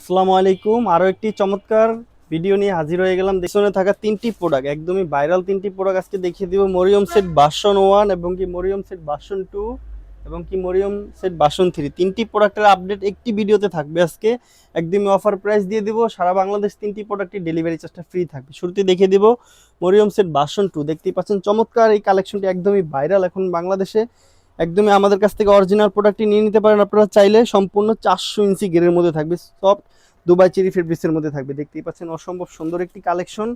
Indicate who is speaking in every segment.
Speaker 1: আসসালামু আলাইকুম। আরও একটি চমৎকার ভিডিও নিয়ে হাজির হয়ে গেলাম। পেছনে থাকা তিনটি প্রোডাক্ট একদমই ভাইরাল তিনটি প্রোডাক্ট আজকে দেখিয়ে দিব। মরিয়ম সেট বাসন ওয়ান এবং কি মরিয়ম সেট বাসন টু এবং কি মরিয়ম সেট বাসন থ্রি তিনটি প্রোডাক্টের আপডেট একটি ভিডিওতে থাকবে আজকে। একদমই অফার প্রাইস দিয়ে দিব। সারা বাংলাদেশ তিনটি প্রোডাক্টের ডেলিভারি চার্জটা ফ্রি থাকবে। শুরুতে দেখিয়ে দিব মরিয়ম সেট বাসন টু দেখতেই পাচ্ছেন, চমৎকার এই কালেকশনটি একদমই ভাইরাল এখন বাংলাদেশে। একদমই আমাদের কাছ থেকে অরিজিনাল প্রোডাক্টটি নিয়ে নিতে পারেন। আপনারা চাইলে সম্পূর্ণ চারশো ইঞ্চি গেরের মধ্যে থাকবে সফট দুবাই চেরি ফেব্রিক্সের মধ্যে থাকবে। দেখতেই পাচ্ছেন, অসম্ভব সুন্দর একটি কালেকশন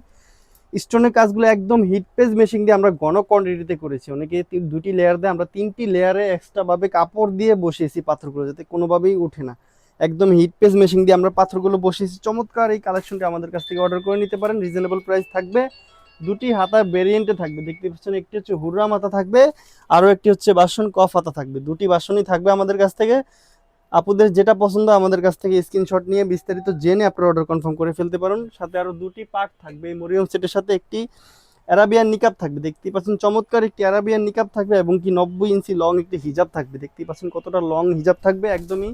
Speaker 1: স্টোনের কাজগুলো একদম হিট পেজ মেশিন দিয়ে আমরা ঘন কোয়ান্টিটিতে করেছি। অনেকে দুটি লেয়ার দেয়, আমরা তিনটি লেয়ারে এক্সট্রাভাবে কাপড় দিয়ে বসিয়েছি পাথরগুলো, যাতে কোনোভাবেই ওঠে না। একদম হিট পেজ মেশিন দিয়ে আমরা পাথরগুলো বসিয়েছি। চমৎকার এই কালেকশনটি আমাদের কাছ থেকে অর্ডার করে নিতে পারেন। রিজনেবল প্রাইস থাকবে। দুটি হাতা ভেরিয়েন্টে থাকবে। দেখতে পাচ্ছেন, একটি হচ্ছে হুররা মাথা থাকবে, আরও একটি হচ্ছে বাসন কফ হাতা থাকবে। দুটি বাসনই থাকবে আমাদের কাছ থেকে। আপুদের যেটা পছন্দ, আমাদের কাছ থেকে স্ক্রিনশট নিয়ে বিস্তারিত জেনে আপনারা অর্ডার কনফার্ম করে ফেলতে পারেন। সাথে আরও দুটি পার্ট থাকবে। এই মরিয়ম সেটের সাথে একটি অ্যারাবিয়ান নিকাপ থাকবে। দেখতেই পাচ্ছেন, চমৎকার একটি অ্যারাবিয়ান নিকাপ থাকবে এবং কি নব্বই ইঞ্চি লং একটি হিজাব থাকবে। দেখতেই পাচ্ছেন, কতটা লং হিজাব থাকবে, একদমই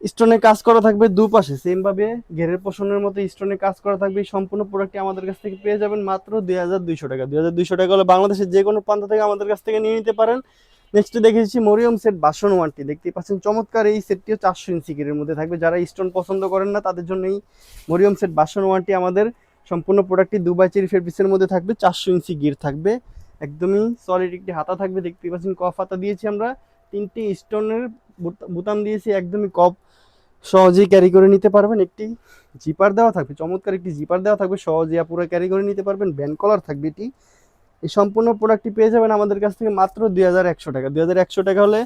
Speaker 1: স্টোনে কাজ করা থাকবে দুপাশে সেম ভাবে ঘেরের পোষণের মতো স্টোনে কাজ করা থাকবে। সম্পূর্ণ প্রোডাক্টটি আমাদের কাছ থেকে পেয়ে যাবেন মাত্র দুই হাজার দুইশো টাকা। দুই হাজার দুইশো টাকা হলে বাংলাদেশের যে কোনো প্রান্ত থেকে আমাদের কাছ থেকে নিয়ে নিতে পারেন। নেক্সট দেখে দিচ্ছি মরিয়ম সেট বাসন ওয়ানটি দেখতেই পাচ্ছেন চমৎকার এই সেটটিও চারশো ইঞ্চি গিরের মধ্যে থাকবে। যারা স্টোন পছন্দ করেন না, তাদের জন্য এই মরিয়ম সেট বাসন ওয়ানটি আমাদের সম্পূর্ণ প্রোডাক্টটি দুবাই চেরি ফেব্রিক্সের মধ্যে থাকবে। চারশো ইঞ্চি গির থাকবে। একদমই সলিড একটি হাতা থাকবে। দেখতেই পাচ্ছেন কফ হাতা দিয়েছি আমরা। তিনটি স্টোনের বুতাম দিয়েছি। একদমই কপ সহজেই ক্যারি করে নিতে পারবেন। একটি জিপার দেওয়া থাকবে, চমৎকার একটি জিপার দেওয়া থাকবে, সহজেই পুরো ক্যারি করে নিতে পারবেন। ব্যান্ড কলার থাকবে এটি। এই সম্পূর্ণ প্রোডাক্টটি পেয়ে যাবেন আমাদের কাছ থেকে মাত্র দুই হাজার একশো টাকা। দুই হাজার একশো টাকা হলে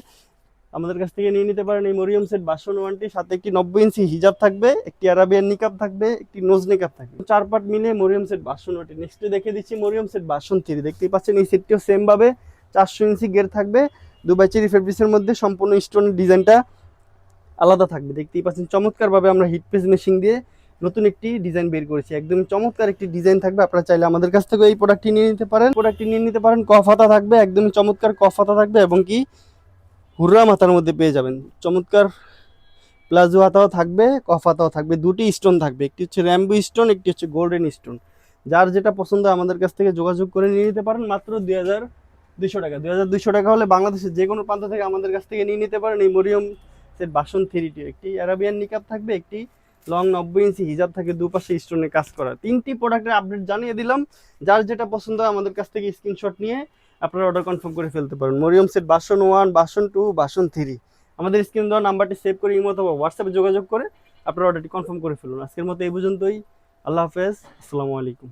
Speaker 1: আমাদের কাছ থেকে নিয়ে নিতে পারেন এই মরিয়ম সেট বাসন ওয়ানটি সাথে একটি নব্বই ইঞ্চি হিজাব থাকবে, একটি আরাবিয়ান নিকাপ থাকবে, একটি নোজ নিকাপ থাকবে। চার পার্ট মিলে মরিয়ম সেট বাসন ওয়ানটি নেক্সটে দেখে দিচ্ছি মরিয়ম সেট বাসন থ্রি। দেখতেই পাচ্ছেন এই সেটটিও সেম ভাবে চারশো ইঞ্চি গের থাকবে। দুবাই চেরি ফেব্রিক্সের মধ্যে সম্পূর্ণ স্টোনের ডিজাইনটা আলাদা থাকবে। দেখতেই পাচ্ছেন, চমৎকারভাবে আমরা হিট পেজ মেশিন দিয়ে নতুন একটি ডিজাইন বের করেছি। একদম চমৎকার একটি ডিজাইন থাকবে। আপনারা চাইলে আমাদের কাছ থেকে এই প্রোডাক্টটি নিয়ে নিতে পারেন। প্রোডাক্টটি নিয়ে নিতে পারেন কফাতা থাকবে একদমই চমৎকার কফাতা থাকবে এবং কি হুররা মাথার মধ্যে পেয়ে যাবেন। চমৎকার প্লাজো হাতাও থাকবে কফাতাও থাকবে, দুটি স্টোন থাকবে। একটি হচ্ছে র্যাম্বো স্টোন একটি হচ্ছে গোল্ডেন স্টোন যার যেটা পছন্দ আমাদের কাছ থেকে যোগাযোগ করে নিয়ে নিতে পারেন, মাত্র দুই হাজার দুইশো টাকা। দুই হাজার দুইশো টাকা হলে বাংলাদেশের যে কোনো প্রান্ত থেকে আমাদের কাছ থেকে নিয়ে নিতে পারেন। এই মরিয়ম সেট বাসন থ্রিটি একটি অ্যারাবিয়ান নিকাপ থাকবে, একটি লং নব্বই ইঞ্চি হিজাব থাকে, দুপাশে স্টোনে কাজ করা। তিনটি প্রোডাক্টের আপডেট জানিয়ে দিলাম। যার যেটা পছন্দ হয় আমাদের কাছ থেকে স্ক্রিনশট নিয়ে আপনারা অর্ডার কনফার্ম করে ফেলতে পারেন। মরিয়ম সেট বাসন ওয়ান বাসন টু বাসন থ্রি আমাদের স্ক্রিন দেওয়া নাম্বারটি সেভ করে ইমো অথবা হোয়াটসঅ্যাপে যোগাযোগ করে আপনারা অর্ডারটি কনফার্ম করে ফেলুন। আজকের মতো এই পর্যন্তই। আল্লাহ হাফেজ। আসসালামু আলাইকুম।